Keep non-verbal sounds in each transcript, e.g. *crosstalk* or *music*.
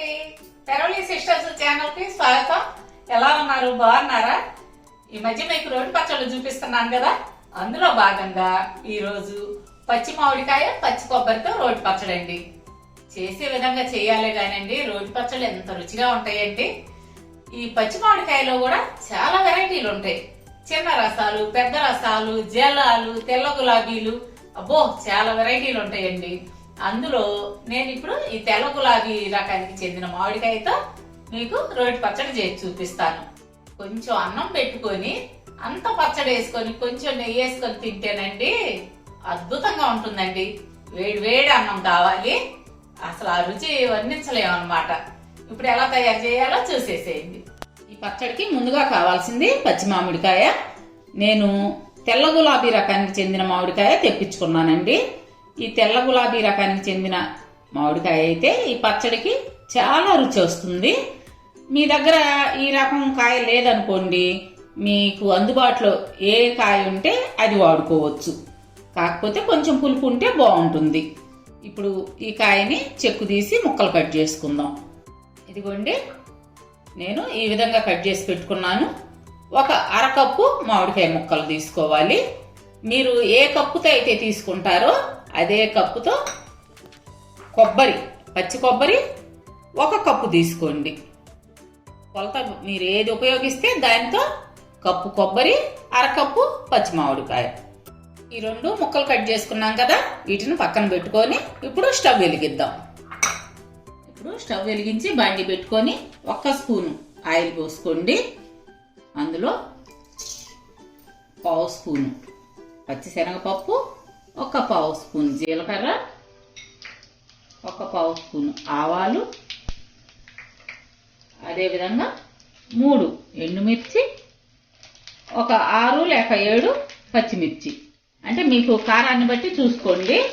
అండి పెరవలి సిస్టర్స్ ఛానల్కి స్వాగతం. ఎలా ఉన్నారు? బాగున్నారా? ఈ మధ్య మీకు రోడ్డు పచ్చళ్ళు చూపిస్తున్నాను కదా. అందులో భాగంగా ఈరోజు పచ్చి మామిడికాయ పచ్చి కొబ్బరితో రోడ్డు పచ్చడి అండి చేసే విధంగా చేయాలి కానండి. రోడ్డు పచ్చళ్ళు ఎంత రుచిగా ఉంటాయండి. ఈ పచ్చి మామిడికాయలో కూడా చాలా వెరైటీలు ఉంటాయి. చిన్న రసాలు పెద్ద రసాలు జలాలు తెల్ల గులాబీలు. అబ్బో చాలా వెరైటీలు ఉంటాయండి. అందులో నేను ఇప్పుడు ఈ తెల్ల గులాబీ రకానికి చెందిన మామిడికాయతో మీకు రోటి పచ్చడి చేసి చూపిస్తాను. కొంచెం అన్నం పెట్టుకొని అంత పచ్చడి వేసుకొని కొంచెం నెయ్యి వేసుకొని తింటేనండి అద్భుతంగా ఉంటుందండి. వేడి వేడి అన్నం కావాలి. అసలు ఆ రుచి వర్ణించలేము అనమాట ఇప్పుడు ఎలా తయారు చేయాలో చూసేసేయండి. ఈ పచ్చడికి ముందుగా కావాల్సింది పచ్చి మామిడికాయ. నేను తెల్ల గులాబీ రకానికి చెందిన మామిడికాయ తెప్పించుకున్నానండి. ఈ తెల్ల గులాబీ రకానికి చెందిన మామిడికాయ అయితే ఈ పచ్చడికి చాలా రుచి వస్తుంది. మీ దగ్గర ఈ రకం కాయ లేదనుకోండి మీకు అందుబాటులో ఏ కాయ ఉంటే అది వాడుకోవచ్చు. కాకపోతే కొంచెం పులుపు ఉంటే బాగుంటుంది. ఇప్పుడు ఈ కాయని చెక్కు తీసి ముక్కలు కట్ చేసుకుందాం. ఇదిగోండి నేను ఈ విధంగా కట్ చేసి పెట్టుకున్నాను. ఒక అరకప్పు మామిడికాయ ముక్కలు తీసుకోవాలి. మీరు ఏ కప్పుతో అయితే తీసుకుంటారో అదే కప్పుతో కొబ్బరి పచ్చి కొబ్బరి ఒక కప్పు తీసుకోండి. కొలత మీరు ఏది ఉపయోగిస్తే దానితో కప్పు కొబ్బరి అరకప్పు పచ్చి మామిడికాయ. ఈ రెండు ముక్కలు కట్ చేసుకున్నాం కదా వీటిని పక్కన పెట్టుకొని ఇప్పుడు స్టవ్ వెలిగిద్దాం. ఇప్పుడు స్టవ్ వెలిగించి బండి పెట్టుకొని ఒక్క స్పూను ఆయిల్ పోసుకోండి. అందులో పావు స్పూను పచ్చిశనగపప్పు ఒక పావు స్పూన్ జీలకర్ర ఒక పావు స్పూన్ ఆవాలు అదేవిధంగా మూడు ఎండుమిర్చి ఒక ఆరు లేక ఏడు పచ్చిమిర్చి. అంటే మీకు కారాన్ని బట్టి చూసుకోండి.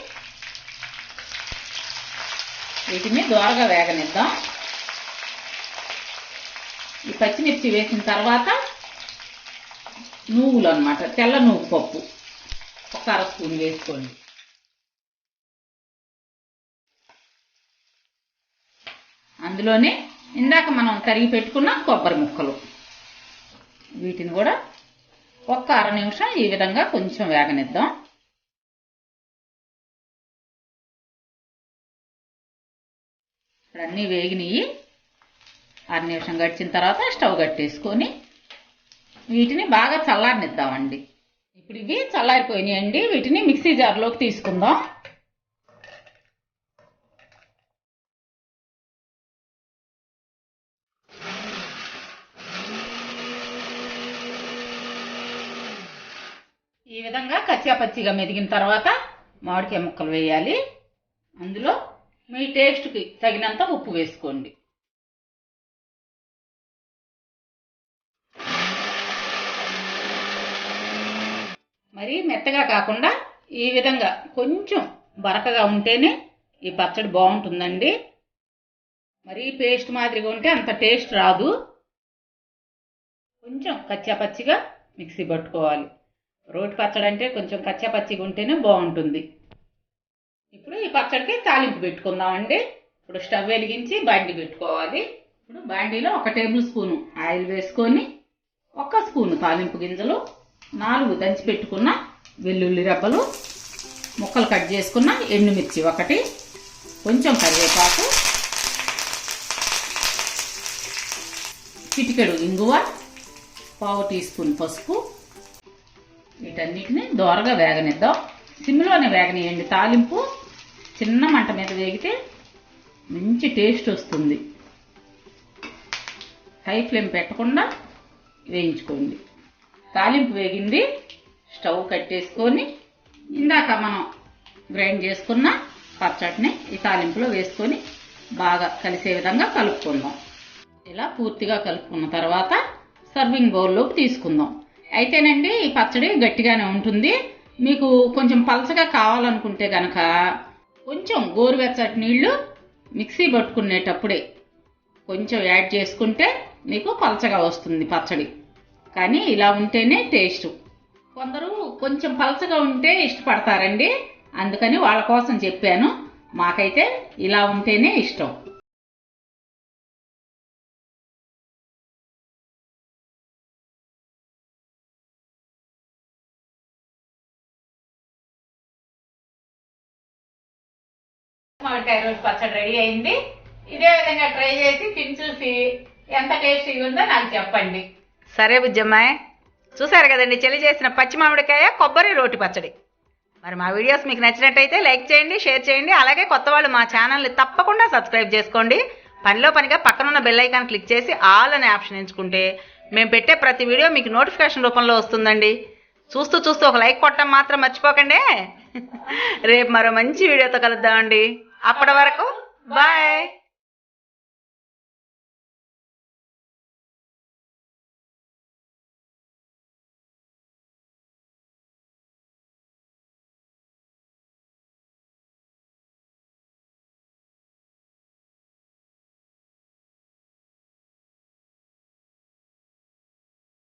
వీటిని దోరగా వేగనిద్దాం. ఈ పచ్చిమిర్చి వేసిన తర్వాత నువ్వులు అన్నమాట తెల్ల నువ్వు పప్పు. అర స్పూన్ వేసుకోండి. అందులోనే ఇందాక మనం తరిగి పెట్టుకున్న కొబ్బరి ముక్కలు. వీటిని కూడా ఒక్క అర నిమిషం ఈ విధంగా కొంచెం వేగనిద్దాం. ఇప్పుడు అన్నీ వేగినాయి అర నిమిషం గడిచిన తర్వాత స్టవ్ కట్టేసుకొని వీటిని బాగా చల్లారనిద్దామండి. ఇప్పుడు ఇవి చల్లారిపోయినాయండి. వీటిని మిక్సీ జార్లోకి తీసుకుందాం. ఈ విధంగా కచ్చా పచ్చిగా మెదిగిన తర్వాత మామిడికాయ ముక్కలు వేయాలి. అందులో మీ టేస్ట్కి తగినంత ఉప్పు వేసుకోండి. మరి మెత్తగా కాకుండా ఈ విధంగా కొంచెం బరకగా ఉంటేనే ఈ పచ్చడి బాగుంటుందండి. మరి పేస్ట్ మాదిరిగా ఉంటే అంత టేస్ట్ రాదు. కొంచెం కచ్చా పచ్చిగా మిక్సీ పట్టుకోవాలి. రోటి పచ్చడి అంటే కొంచెం కచ్చా పచ్చిగా ఉంటేనే బాగుంటుంది. ఇప్పుడు ఈ పచ్చడికి తాలింపు పెట్టుకుందామండి. ఇప్పుడు స్టవ్ వెలిగించి బాండి పెట్టుకోవాలి. ఇప్పుడు బాండీలో ఒక టేబుల్ స్పూన్ ఆయిల్ వేసుకొని ఒక స్పూన్ తాలింపు గింజలు నాలుగు దంచి పెట్టుకున్న వెల్లుల్లి రబ్బలు ముక్కలు కట్ చేసుకున్న ఎండుమిర్చి ఒకటి కొంచెం కరివేపాకు చిటికెడు ఇంగువ పావు టీ స్పూన్ పసుపు. వీటన్నిటిని దోరగా వేగనిద్దాం. సిమ్లోనే వేగనియండి తాలింపు. చిన్న మంట మీద వేగితే మంచి టేస్ట్ వస్తుంది. హై ఫ్లేమ్ పెట్టకుండా వేయించుకోండి. తాలింపు వేగింది స్టవ్ కట్టేసుకొని ఇందాక మనం గ్రైండ్ చేసుకున్న పచ్చడిని ఈ తాలింపులో వేసుకొని బాగా కలిసే విధంగా కలుపుకుందాం. ఇలా పూర్తిగా కలుపుకున్న తర్వాత సర్వింగ్ బౌల్లోకి తీసుకుందాం. అయితేనండి ఈ పచ్చడి గట్టిగానే ఉంటుంది. మీకు కొంచెం పలచగా కావాలనుకుంటే గనక కొంచెం గోరువెచ్చటి నీళ్ళు మిక్సీ పట్టుకునేటప్పుడే కొంచెం యాడ్ చేసుకుంటే మీకు పలచగా వస్తుంది పచ్చడి. కానీ ఇలా ఉంటేనే టేస్ట్ కొందరు కొంచెం పలచగా ఉంటే ఇష్టపడతారండి. అందుకని వాళ్ళ కోసం చెప్పాను. మాకైతే ఇలా ఉంటేనే ఇష్టం. రోజు పచ్చడి రెడీ అయింది. ఇదే విధంగా ట్రై చేసి తిని చూసి ఎంత టేస్ట్ ఉందో నాకు చెప్పండి. సరే బుజ్జమ్మాయ్. చూసారు కదండి చెల్లి చేసిన పచ్చి మామిడికాయ కొబ్బరి రోటి పచ్చడి. మరి మా వీడియోస్ మీకు నచ్చినట్టయితే లైక్ చేయండి షేర్ చేయండి అలాగే కొత్త వాళ్ళు మా ఛానల్ని తప్పకుండా సబ్స్క్రైబ్ చేసుకోండి. పనిలో పనిగా పక్కనున్న బెల్ ఐకాన్ క్లిక్ చేసి ఆల్ అనే ఆప్షన్ ఎంచుకుంటే మేము పెట్టే ప్రతి వీడియో మీకు నోటిఫికేషన్ రూపంలో వస్తుందండి. చూస్తూ చూస్తూ ఒక లైక్ కొట్టడం మాత్రం మర్చిపోకండి. *laughs* రేపు మరో మంచి వీడియోతో కలుద్దామండి. అప్పటి వరకు బాయ్.